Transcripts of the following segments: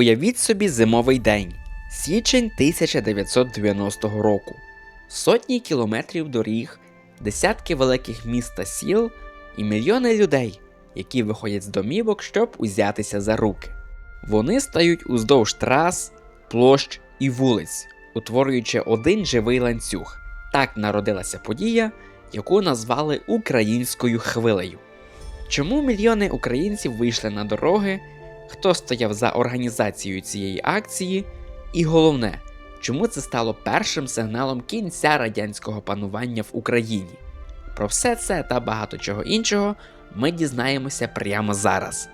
Уявіть собі зимовий день, січень 1990 року. Сотні кілометрів доріг, десятки великих міст та сіл і мільйони людей, які виходять з домівок, щоб узятися за руки. Вони стають уздовж трас, площ і вулиць, утворюючи один живий ланцюг. Так народилася подія, яку назвали українською хвилею. Чому мільйони українців вийшли на дороги, хто стояв за організацією цієї акції, і головне, чому це стало першим сигналом кінця радянського панування в Україні? Про все це та багато чого іншого ми дізнаємося прямо зараз.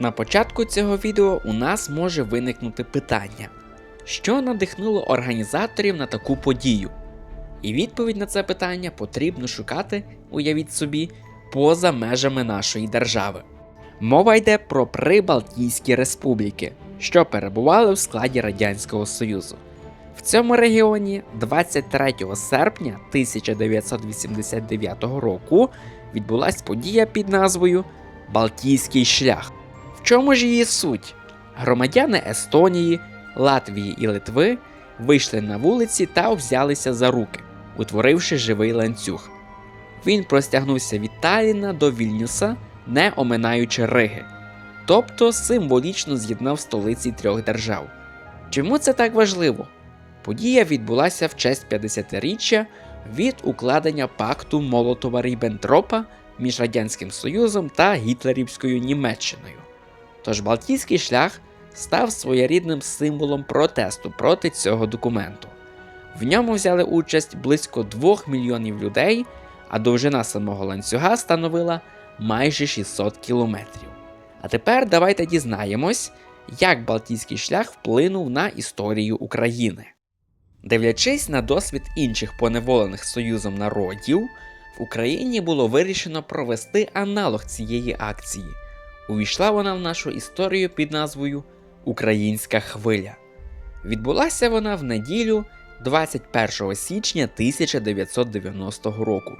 На початку цього відео у нас може виникнути питання, що надихнуло організаторів на таку подію? І відповідь на це питання потрібно шукати, уявіть собі, поза межами нашої держави. Мова йде про Прибалтійські республіки, що перебували в складі Радянського Союзу. В цьому регіоні 23 серпня 1989 року відбулася подія під назвою Балтійський шлях. В чому ж її суть? Громадяни Естонії, Латвії і Литви вийшли на вулиці та взялися за руки, утворивши живий ланцюг. Він простягнувся від Таліна до Вільнюса, не оминаючи Риги, тобто символічно з'єднав столиці трьох держав. Чому це так важливо? Подія відбулася в честь 50-річчя від укладення пакту Молотова Ріббентропа між Радянським Союзом та Гітлерівською Німеччиною. Тож Балтійський шлях став своєрідним символом протесту проти цього документу. В ньому взяли участь близько 2 мільйонів людей, а довжина самого ланцюга становила майже 600 кілометрів. А тепер давайте дізнаємось, як Балтійський шлях вплинув на історію України. Дивлячись на досвід інших поневолених Союзом народів, в Україні було вирішено провести аналог цієї акції. Увійшла вона в нашу історію під назвою Українська хвиля. Відбулася вона в неділю 21 січня 1990 року.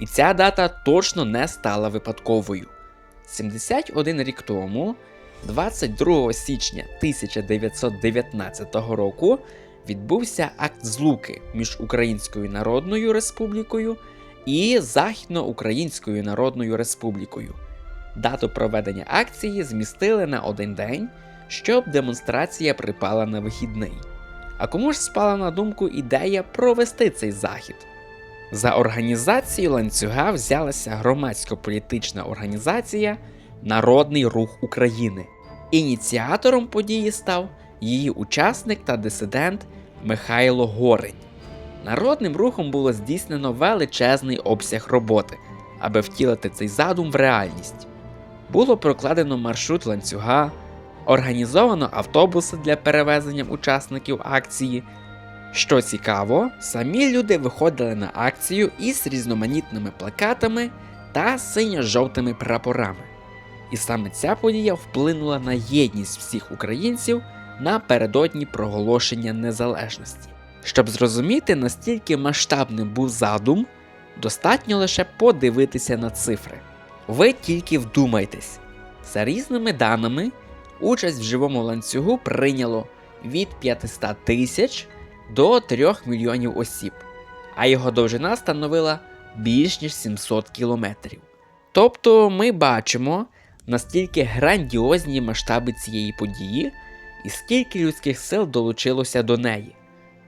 І ця дата точно не стала випадковою. 71 рік тому, 22 січня 1919 року, відбувся акт злуки між Українською Народною Республікою і Західноукраїнською Народною Республікою. Дату проведення акції змістили на один день, щоб демонстрація припала на вихідний. А кому ж спала на думку ідея провести цей захід? За організацію ланцюга взялася громадсько-політична організація Народний рух України. Ініціатором події став її учасник та дисидент Михайло Горень. Народним рухом було здійснено величезний обсяг роботи, аби втілити цей задум в реальність. Було прокладено маршрут ланцюга, організовано автобуси для перевезення учасників акції. Що цікаво, самі люди виходили на акцію із різноманітними плакатами та синьо-жовтими прапорами. І саме ця подія вплинула на єдність всіх українців напередодні проголошення незалежності. Щоб зрозуміти, настільки масштабним був задум, достатньо лише подивитися на цифри. Ви тільки вдумайтесь, за різними даними, участь в живому ланцюгу прийняло від 500 тисяч до 3 мільйонів осіб, а його довжина становила більш ніж 700 кілометрів. Тобто ми бачимо, настільки грандіозні масштаби цієї події і скільки людських сил долучилося до неї.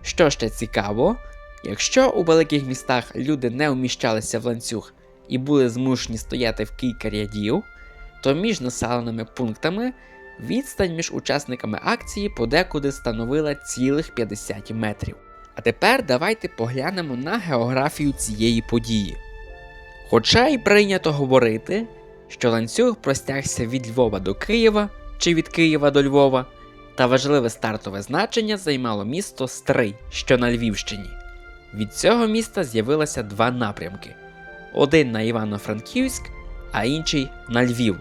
Що ще цікаво, якщо у великих містах люди не вміщалися в ланцюг і були змушені стояти в кілька рядів, то між населеними пунктами відстань між учасниками акції подекуди становила цілих 50 метрів. А тепер давайте поглянемо на географію цієї події. Хоча й прийнято говорити, що ланцюг простягся від Львова до Києва чи від Києва до Львова, та важливе стартове значення займало місто Стрий, що на Львівщині. Від цього міста з'явилося два напрямки: один на Івано-Франківськ, а інший на Львів.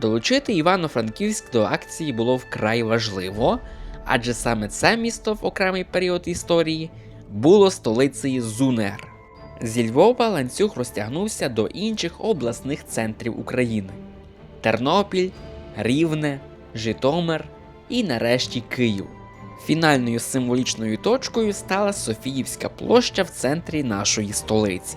Долучити Івано-Франківськ до акції було вкрай важливо, адже саме це місто в окремий період історії було столицею ЗУНР. Зі Львова ланцюг розтягнувся до інших обласних центрів України: Тернопіль, Рівне, Житомир, і нарешті Київ. Фінальною символічною точкою стала Софіївська площа в центрі нашої столиці.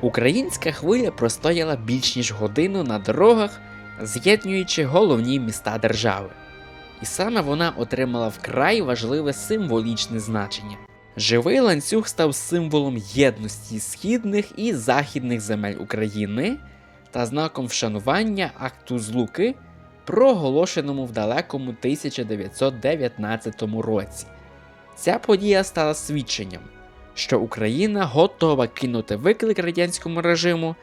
Українська хвиля простояла більш ніж годину на дорогах, з'єднуючи головні міста держави. І саме вона отримала вкрай важливе символічне значення. Живий ланцюг став символом єдності східних і західних земель України та знаком вшанування акту злуки, проголошеному в далекому 1919 році. Ця подія стала свідченням, що Україна готова кинути виклик радянському режиму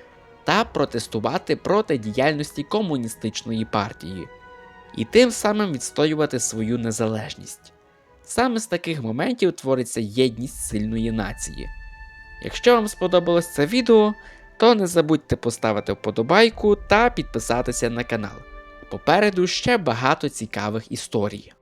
та протестувати проти діяльності комуністичної партії, і тим самим відстоювати свою незалежність. Саме з таких моментів твориться єдність сильної нації. Якщо вам сподобалось це відео, то не забудьте поставити вподобайку та підписатися на канал. Попереду ще багато цікавих історій.